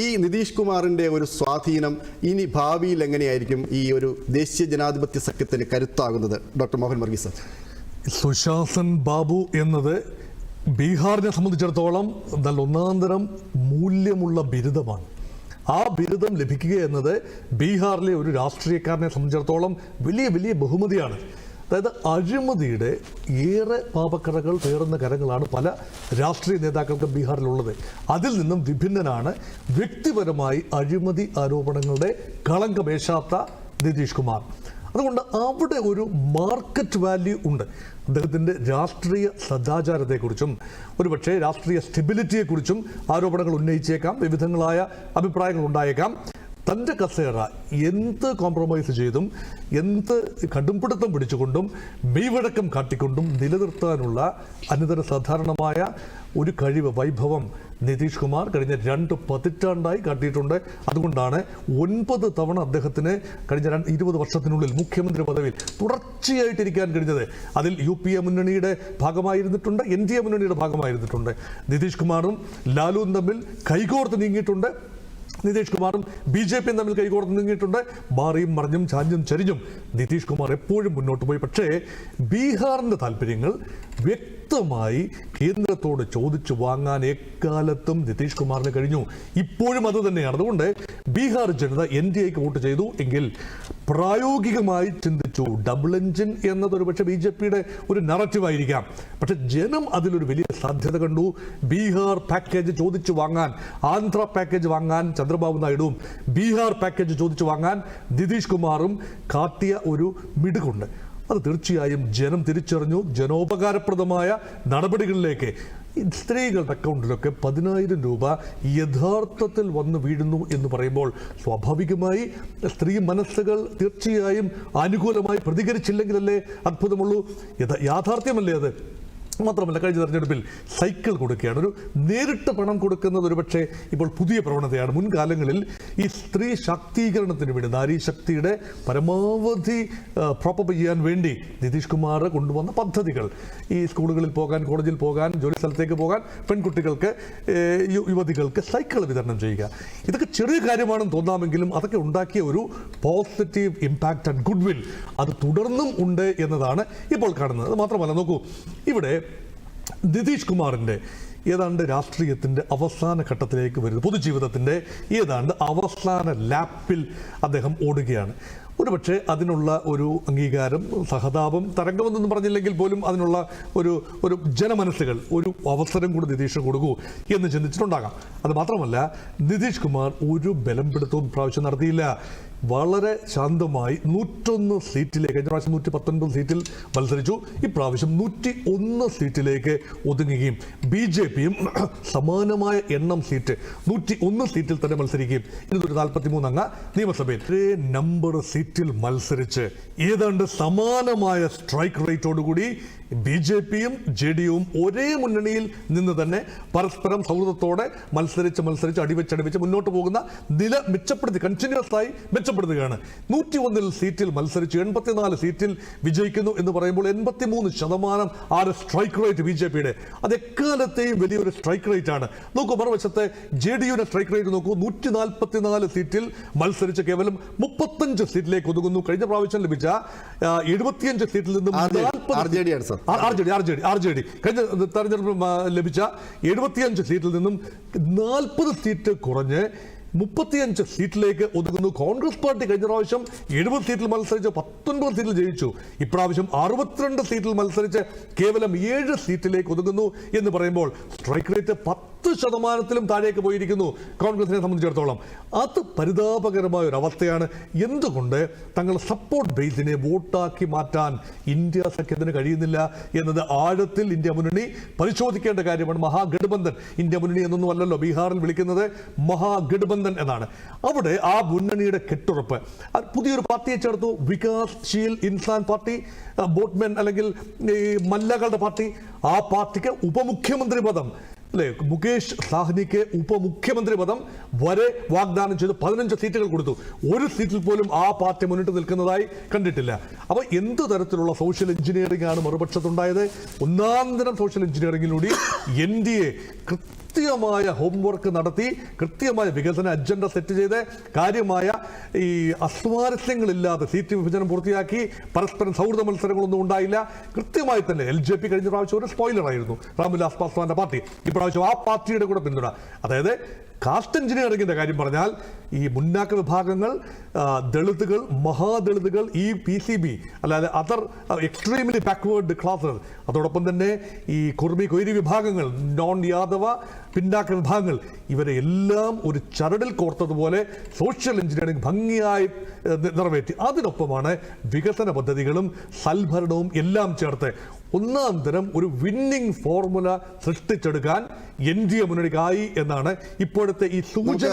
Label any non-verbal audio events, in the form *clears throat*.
ഈ നിതീഷ് കുമാറിന്റെ ഒരു സ്വാധീനം ഇനി ഭാവിയിൽ എങ്ങനെയായിരിക്കും ഈ ഒരു ദേശീയ ജനാധിപത്യ സഖ്യത്തിന് കരുത്താകുന്നത്? ഡോക്ടർ മോഹൻ വർഗീസ്. സുശാസൻ ബാബു എന്നത് ബീഹാറിനെ സംബന്ധിച്ചിടത്തോളം നല്ല ഒന്നാന്തരം മൂല്യമുള്ള ബിരുദമാണ്. ആ ബിരുദം ലഭിക്കുക എന്നത് ബീഹാറിലെ ഒരു രാഷ്ട്രീയക്കാരനെ സംബന്ധിച്ചിടത്തോളം വലിയ വലിയ ബഹുമതിയാണ്. അതായത് അഴിമതിയുടെ ഏറെ പാപക്കറകൾ പേറുന്ന കരങ്ങളാണ് പല രാഷ്ട്രീയ നേതാക്കൾക്കും ബീഹാറിലുള്ളത്. അതിൽ നിന്നും വിഭിന്നനാണ് വ്യക്തിപരമായി അഴിമതി ആരോപണങ്ങളുടെ കളങ്കമേശാത്ത നിതീഷ് കുമാർ. അതുകൊണ്ട് അവിടെ ഒരു മാർക്കറ്റ് വാല്യൂ ഉണ്ട്. അദ്ദേഹത്തിന്റെ രാഷ്ട്രീയ സദാചാരത്തെക്കുറിച്ചും ഒരുപക്ഷെ രാഷ്ട്രീയ സ്റ്റെബിലിറ്റിയെക്കുറിച്ചും ആരോപണങ്ങൾ ഉന്നയിച്ചേക്കാം വിവിധങ്ങളായ അഭിപ്രായങ്ങൾ ഉണ്ടായേക്കാം. തന്റെ കസേറ എന്ത് കോംപ്രമൈസ് ചെയ്തും എന്ത് കടുംപിടുത്തം പിടിച്ചുകൊണ്ടും മെയ്വഴക്കം കാട്ടിക്കൊണ്ടും നിലനിർത്താനുള്ള അനിതര സാധാരണമായ ഒരു കഴിവ് വൈഭവം നിതീഷ് കുമാർ കഴിഞ്ഞ രണ്ട് പതിറ്റാണ്ടായി കാട്ടിയിട്ടുണ്ട്. അതുകൊണ്ടാണ് ഒൻപത് തവണ അദ്ദേഹത്തിന് കഴിഞ്ഞ രണ്ട് ഇരുപത് വർഷത്തിനുള്ളിൽ മുഖ്യമന്ത്രി പദവിയിൽ തുടർച്ചയായിട്ടിരിക്കാൻ കഴിഞ്ഞത്. അതിൽ യു പി എ മുന്നണിയുടെ ഭാഗമായിരുന്നിട്ടുണ്ട് എൻ ഡി എ മുന്നണിയുടെ ഭാഗമായിരുന്നിട്ടുണ്ട്. നിതീഷ് കുമാറും ലാലുവും തമ്മിൽ കൈകോർത്ത് നീങ്ങിയിട്ടുണ്ട്. നിതീഷ് കുമാറും ബി ജെ പിയും തമ്മിൽ കൈകോർത്ത് നീങ്ങിയിട്ടുണ്ട്. മാറിയും മറിഞ്ഞും ചാഞ്ഞും ചരിഞ്ഞും നിതീഷ് കുമാർ എപ്പോഴും മുന്നോട്ട് പോയി. പക്ഷേ ബീഹാറിന്റെ താല്പര്യങ്ങൾ വ്യക്തമായി കേന്ദ്രത്തോട് ചോദിച്ചു വാങ്ങാൻ എക്കാലത്തും നിതീഷ് കുമാറിന് കഴിഞ്ഞു. ഇപ്പോഴും അത് തന്നെയാണ്. അതുകൊണ്ട് ബീഹാർ ജനത എൻ ഡി എക്ക് വോട്ട് ചെയ്തു എങ്കിൽ പ്രായോഗികമായി ചിന്തിച്ചു ഡബിൾ എഞ്ചിൻ എന്നത് ഒരു പക്ഷേ ബി ജെ പിയുടെ ഒരു നററ്റീവ് ആയിരിക്കാം. പക്ഷെ ജനം അതിലൊരു വലിയ സാധ്യത കണ്ടു. ബീഹാർ പാക്കേജ് ചോദിച്ചു വാങ്ങാൻ ആന്ധ്ര പാക്കേജ് വാങ്ങാൻ ചന്ദ്രബാബു നായിഡുവും ബീഹാർ പാക്കേജ് ചോദിച്ചു വാങ്ങാൻ നിതീഷ് കുമാറും കാട്ടിയ ഒരു മിടുക്കുണ്ട്. അത് തീർച്ചയായും ജനം തിരിച്ചറിഞ്ഞു. ജനോപകാരപ്രദമായ നടപടികളിലേക്ക് സ്ത്രീകളുടെ അക്കൗണ്ടിലൊക്കെ പതിനായിരം രൂപ യഥാർത്ഥത്തിൽ വന്നു വീഴുന്നു എന്ന് പറയുമ്പോൾ സ്വാഭാവികമായി സ്ത്രീ മനസ്സുകൾ തീർച്ചയായും അനുകൂലമായി പ്രതികരിച്ചില്ലെങ്കിലല്ലേ അത്ഭുതമുള്ളൂ. യഥാ യാഥാർത്ഥ്യമല്ലേ അത്? മാത്രമല്ല കഴിഞ്ഞ തെരഞ്ഞെടുപ്പിൽ സൈക്കിൾ കൊടുക്കുകയാണ്. ഒരു നേരിട്ട് പണം കൊടുക്കുന്നത് ഒരുപക്ഷെ ഇപ്പോൾ പുതിയ പ്രവണതയാണ്. മുൻകാലങ്ങളിൽ ഈ സ്ത്രീ ശാക്തീകരണത്തിന് വേണ്ടി നാരീ ശക്തിയുടെ പരമാവധി പ്രോപ്പപ്പ് ചെയ്യാൻ വേണ്ടി നിതീഷ് കുമാർ കൊണ്ടുവന്ന പദ്ധതികൾ. ഈ സ്കൂളുകളിൽ പോകാൻ കോളേജിൽ പോകാൻ ജോലി സ്ഥലത്തേക്ക് പോകാൻ പെൺകുട്ടികൾക്ക് യുവതികൾക്ക് സൈക്കിൾ വിതരണം ചെയ്യുക. ഇതൊക്കെ ചെറിയ കാര്യമാണെന്ന് തോന്നാമെങ്കിലും അതൊക്കെ ഉണ്ടാക്കിയ ഒരു positive impact and good will അത് തുടർന്നും ഉണ്ട് എന്നതാണ് ഇപ്പോൾ കാണുന്നത്. മാത്രമല്ല നോക്കൂ ഇവിടെ നിതീഷ് കുമാറിന്റെ ഏതാണ്ട് രാഷ്ട്രീയത്തിന്റെ അവസാന ഘട്ടത്തിലേക്ക് വരുന്നത് പൊതുജീവിതത്തിന്റെ ഏതാണ്ട് അവസാന ലാപ്പിൽ അദ്ദേഹം ഓടുകയാണ്. ഒരുപക്ഷെ അതിനുള്ള ഒരു അംഗീകാരം സഹതാപം തരംഗമെന്നൊന്നും പറഞ്ഞില്ലെങ്കിൽ പോലും അതിനുള്ള ഒരു ഒരു ജനമനസ്സുകൾ ഒരു അവസരം കൂടി നിതീഷ് കൊടുക്കൂ എന്ന് ചിന്തിച്ചിട്ടുണ്ടാകാം. അത് മാത്രമല്ല നിതീഷ് കുമാർ ഒരു ബലം പിടുത്തവും പ്രാവശ്യം നടത്തിയില്ല. വളരെ ശാന്തമായി നൂറ്റൊന്ന് സീറ്റിലേക്ക് കഴിഞ്ഞ പ്രാവശ്യം നൂറ്റി പത്തൊൻപത് സീറ്റിൽ മത്സരിച്ചു. ഇപ്രാവശ്യം നൂറ്റി ഒന്ന് സീറ്റിലേക്ക് ഒതുങ്ങുകയും ബി ജെ പിയും *clears throat* സമാനമായ എണ്ണം സീറ്റ് നൂറ്റി ഒന്ന് സീറ്റിൽ തന്നെ മത്സരിക്കുകയും. ഇരുന്നൂറ്റി നാൽപ്പത്തി മൂന്ന് അംഗ നിയമസഭയിൽ ഒരേ നമ്പർ സീറ്റിൽ മത്സരിച്ച് ഏതാണ്ട് സമാനമായ സ്ട്രൈക്ക് റേറ്റോടുകൂടി ബി ജെ പിയും ജെ ഡി യുവും ഒരേ മുന്നണിയിൽ നിന്ന് തന്നെ പരസ്പരം സൗഹൃദത്തോടെ മത്സരിച്ച് മത്സരിച്ച് അടിവെച്ചടിവെച്ച് മുന്നോട്ട് പോകുന്ന നില മെച്ചപ്പെടുത്തി കണ്ടിന്യൂസ് ആയി മെച്ചപ്പെടുത്തുകയാണ് നൂറ്റി ഒന്നിൽ സീറ്റിൽ മത്സരിച്ച് എൺപത്തിനാല് സീറ്റിൽ വിജയിക്കുന്നു എന്ന് പറയുമ്പോൾ എൺപത്തിമൂന്ന് ശതമാനം ആ ഒരു സ്ട്രൈക്ക് റേറ്റ് ബി ജെ പിയുടെ. അത് എക്കാലത്തെയും വലിയൊരു സ്ട്രൈക്ക് റേറ്റ് ആണ് നോക്കൂ മറുവശത്ത് ജെ ഡി യുടെ സ്ട്രൈക്ക് റേറ്റ് നോക്കൂ നൂറ്റി നാൽപ്പത്തിനാല് സീറ്റിൽ മത്സരിച്ച് കേവലം മുപ്പത്തഞ്ച് സീറ്റിലേക്ക് ഒതുങ്ങുന്നു. കഴിഞ്ഞ പ്രാവശ്യം ലഭിച്ച എഴുപത്തിയഞ്ച് സീറ്റിൽ നിന്ന് R J D R J D R J D കഴിഞ്ഞ തെരഞ്ഞെടുപ്പ് ലഭിച്ച എഴുപത്തിയഞ്ച് സീറ്റിൽ നിന്നും നാൽപ്പത് സീറ്റ് കുറഞ്ഞ് മുപ്പത്തിയഞ്ച് സീറ്റിലേക്ക് ഒതുങ്ങുന്നു. കോൺഗ്രസ് പാർട്ടി കഴിഞ്ഞ പ്രാവശ്യം എഴുപത് സീറ്റിൽ മത്സരിച്ച് പത്തൊൻപത് സീറ്റിൽ ജയിച്ചു. ഇപ്രാവശ്യം അറുപത്തിരണ്ട് സീറ്റിൽ മത്സരിച്ച് കേവലം ഏഴ് സീറ്റിലേക്ക് ഒതുങ്ങുന്നു എന്ന് പറയുമ്പോൾ സ്ട്രൈക്ക് റേറ്റ് പത്ത് ശതമാനത്തിലും താഴേക്ക് പോയിരിക്കുന്നു കോൺഗ്രസിനെ സംബന്ധിച്ചിടത്തോളം. അത് പരിതാപകരമായ ഒരു അവസ്ഥയാണ് എന്തുകൊണ്ട് തങ്ങളുടെ സപ്പോർട്ട് ബേസിനെ വോട്ടാക്കി മാറ്റാൻ ഇന്ത്യ സഖ്യത്തിന് കഴിയുന്നില്ല എന്നത് ആഴത്തിൽ ഇന്ത്യ മുന്നണി പരിശോധിക്കേണ്ട കാര്യമാണ്. മഹാഗഠബന്ധൻ ഇന്ത്യ മുന്നണി എന്നൊന്നും അല്ലല്ലോ ബീഹാറിൽ വിളിക്കുന്നത് മഹാഗഠബന്ധൻ എന്നാണ്. അവിടെ ആ മുന്നണിയുടെ കെട്ടുറപ്പ്. പുതിയൊരു പാർട്ടിയെ ചേർത്തു. വികാസ്ശീൽ ഇൻസാൻ പാർട്ടി ബോട്ട്മെൻ അല്ലെങ്കിൽ ഈ മല്ലകളുടെ പാർട്ടി. ആ പാർട്ടിക്ക് ഉപമുഖ്യമന്ത്രി പദം. അല്ലേ മുകേഷ് സാഹ്നിക്ക് ഉപമുഖ്യമന്ത്രി പദം വരെ വാഗ്ദാനം ചെയ്ത് പതിനഞ്ച് സീറ്റുകൾ കൊടുത്തു. ഒരു സീറ്റിൽ പോലും ആ പാർട്ടി മുന്നിട്ട് നിൽക്കുന്നതായി കണ്ടിട്ടില്ല. അപ്പോൾ എന്ത് തരത്തിലുള്ള സോഷ്യൽ എഞ്ചിനീയറിംഗ് ആണ് മറുപക്ഷത്തുണ്ടായത്? ഒന്നാം തരം സോഷ്യൽ എഞ്ചിനീയറിംഗിലൂടെ എൻ ഡി എ കൃത്യമായ ഹോംവർക്ക് നടത്തി കൃത്യമായ വികസന അജണ്ട സെറ്റ് ചെയ്ത് കാര്യമായ ഈ അസ്വാരസ്യങ്ങളില്ലാതെ സീറ്റ് വിഭജനം പൂർത്തിയാക്കി പരസ്പരം സൗഹൃദ മത്സരങ്ങളൊന്നും ഉണ്ടായില്ല. കൃത്യമായി തന്നെ എൽ ജെ പി കഴിഞ്ഞ പ്രാവശ്യം ഒരു സ്പോയിലർ ആയിരുന്നു. രാംവിലാസ് പാസ്വാന്റെ പാർട്ടി. ഇപ്രാവശ്യം ആ പാർട്ടിയുടെ കൂടെ പിന്തുണ. അതായത് കാസ്റ്റ് എഞ്ചിനീയറിങ്ങിന്റെ കാര്യം പറഞ്ഞാൽ ഈ മുന്നാക്ക വിഭാഗങ്ങൾ ദളിതുകൾ മഹാദളിതുകൾ ഈ പി സി ബി അല്ലാതെ അതർ എക്സ്ട്രീംലി ബാക്ക്വേർഡ് ക്ലാസ്സുകൾ അതോടൊപ്പം തന്നെ ഈ കുർമി കൊയ്രി വിഭാഗങ്ങൾ നോൺ യാദവ പിന്നാക്ക വിഭാഗങ്ങൾ ഇവരെ എല്ലാം ഒരു ചരടിൽ കോർത്തതുപോലെ സോഷ്യൽ എഞ്ചിനീയറിംഗ് ഭംഗിയായി നിറവേറ്റി. അതിനൊപ്പമാണ് വികസന പദ്ധതികളും സൽഭരണവും എല്ലാം ചേർത്ത് ഒന്നാം തരം ഒരു വിന്നിംഗ് ഫോർമുല സൃഷ്ടിച്ചെടുക്കാൻ എൻ ഡി എ മുന്നണിക്കായി എന്നാണ് ഇപ്പോഴത്തെ ഈ സൂചന